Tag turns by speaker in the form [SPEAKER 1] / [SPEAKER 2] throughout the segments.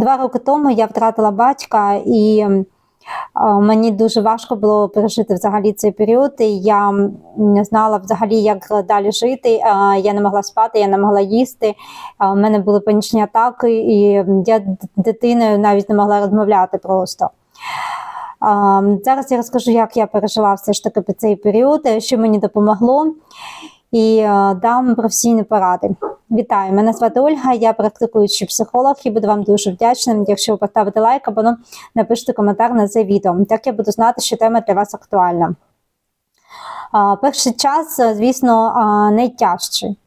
[SPEAKER 1] Два роки тому я втратила батька, і мені дуже важко було пережити взагалі цей період. І я не знала взагалі, як далі жити. Я не могла спати, я не могла їсти. У мене були панічні атаки, і я дитиною навіть не могла розмовляти просто. Зараз я розкажу, як я пережила все ж таки цей період, що мені допомогло, і е, дам професійні поради. Вітаю, мене звати Ольга, я практикуючий психолог і буду вам дуже вдячним, якщо ви поставите лайк або ну, напишете коментар на це відео. Так я буду знати, що тема для вас актуальна. Перший час, е, звісно, найтяжчий.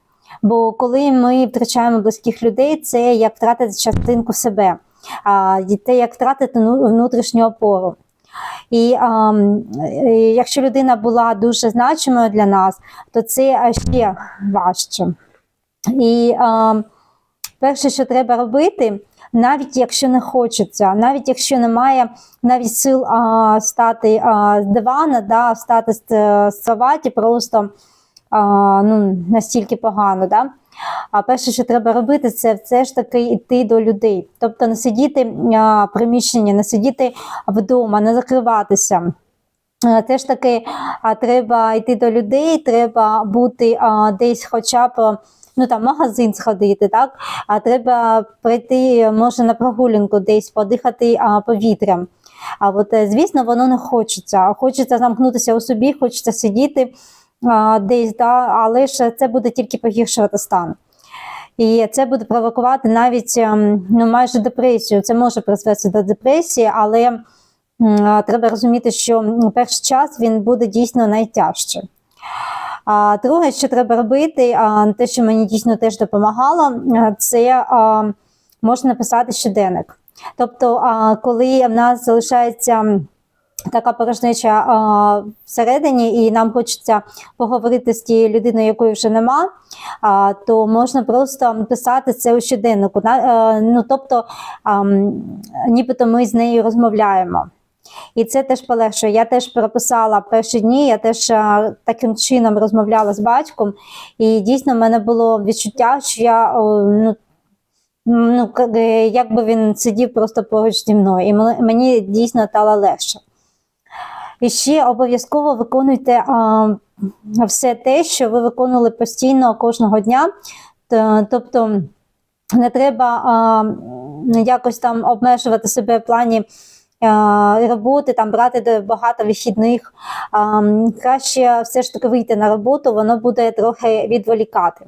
[SPEAKER 1] Бо коли ми втрачаємо близьких людей, це як втратити частинку себе, а, те, як втратити ну- внутрішню опору. І а, е, якщо людина була дуже значимою для нас, то це е, ще важче. І а, перше, що треба робити, навіть якщо не хочеться, навіть якщо немає навіть сил а, стати а, з дивана, да, встати з, е, з кроваті просто ну, настільки погано. Да? А перше, що треба робити, це все ж таки йти до людей. Тобто не сидіти а, в приміщенні, не сидіти вдома, не закриватися. Теж таки а, треба йти до людей, треба бути а, десь хоча б ну, там, магазин сходити, так? а треба прийти, може, на прогулянку десь подихати а, повітрям. А от, е, звісно, воно не хочеться. Хочеться замкнутися у собі, хочеться сидіти десь, да? але ж це буде тільки погіршувати стан. І це буде провокувати навіть ем, ну, майже депресію. Це може призвести до депресії, але треба розуміти, що перший час він буде дійсно найтяжче. А друге, що треба робити, а, те, що мені дійсно теж допомагало, це а, можна написати щоденник. Тобто, коли в нас залишається така порожнеча а, всередині, і нам хочеться поговорити з тією людиною, якої вже нема, а, то можна просто писати це у щоденнику. На, е, ну, тобто, а, нібито ми з нею розмовляємо. І це теж полегшує. Я теж прописала перші дні, я теж а, таким чином розмовляла з батьком, і дійсно в мене було відчуття, що я о, ну, ну, е, якби він сидів просто поруч зі мною, і мені дійсно стало легше. І ще обов'язково виконуйте а, все те, що ви виконували постійно кожного дня. Тобто не треба а, якось там обмежувати себе в плані а, роботи, там брати багато вихідних. А, краще все ж таки вийти на роботу, воно буде трохи відволікати.